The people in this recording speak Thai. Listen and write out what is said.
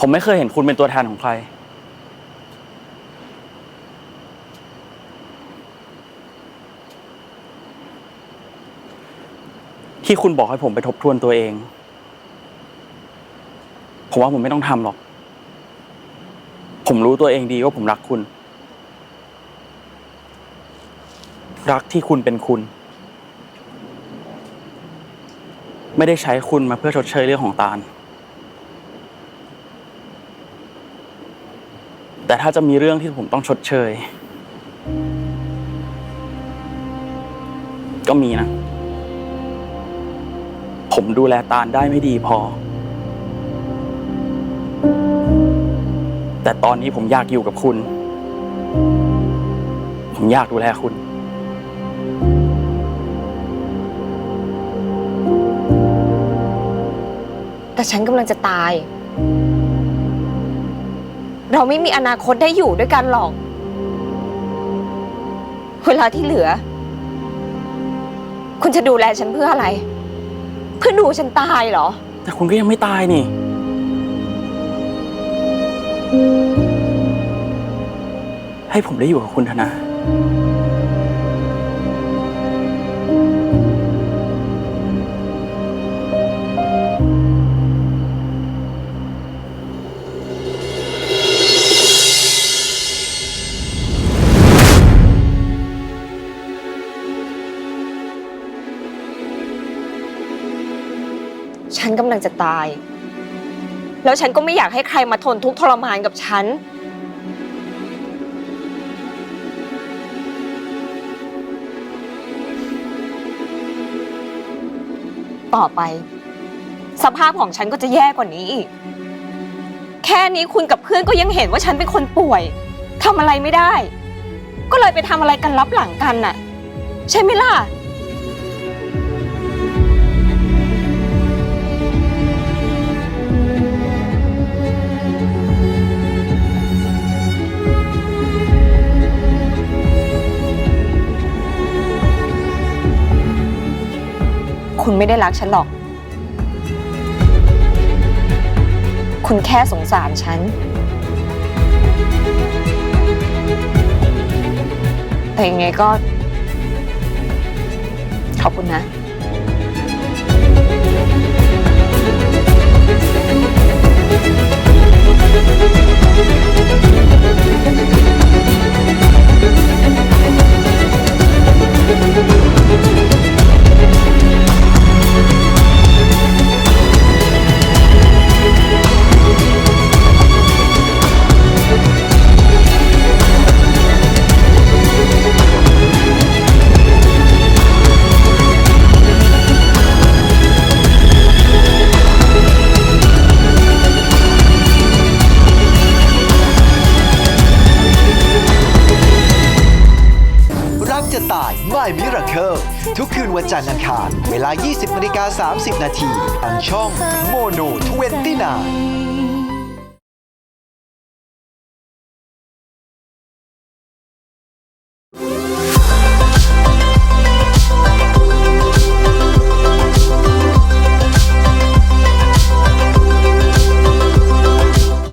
ผมไม่เคยเห็นคุณเป็นตัวแทนของใคร ที่คุณบอกให้ผมไปทบทวนตัวเอง ผมว่าผมไม่ต้องทำหรอก ผมรู้ตัวเองดีว่าผมรักคุณ รักที่คุณเป็นคุณ ไม่ได้ใช้คุณมาเพื่อชดเชยเรื่องของตาล แต่ถ้าจะมีเรื่องที่ผมต้องชดเชย ก็มีนะ ผมดูแลตาลได้ไม่ดีพอ แต่ตอนนี้ผมอยากอยู่กับคุณ ผมอยากดูแลคุณ แต่ฉันกำลังจะตาย เราไม่มีอนาคตได้อยู่ด้วยกันหรอก เวลาที่เหลือ คุณจะดูแลฉันเพื่ออะไร เพื่อดูฉันตายเหรอ แต่คุณก็ยังไม่ตายนี่ ให้ผมได้อยู่กับคุณเถอะนะ ฉันกำลังจะตาย แล้วฉันก็ไม่อยากให้ใครมาทนทุกข์ทรมานกับฉัน ต่อไป สภาพของฉันก็จะแย่กว่านี้อีก แค่นี้คุณกับเพื่อนก็ยังเห็นว่าฉันเป็นคนป่วยทำอะไรไม่ได้ ก็เลยไปทำอะไรกันลับหลังกันน่ะ ใช่ไหมล่ะ คุณไม่ได้รักฉันหรอก คุณแค่สงสารฉัน แต่ยังไงก็ ขอบคุณนะายไม่มิราเคิลทุกคืนวันจันทร์อังคาร เวลา 20นาฬิกา30 นาทีทางช่องโมโน29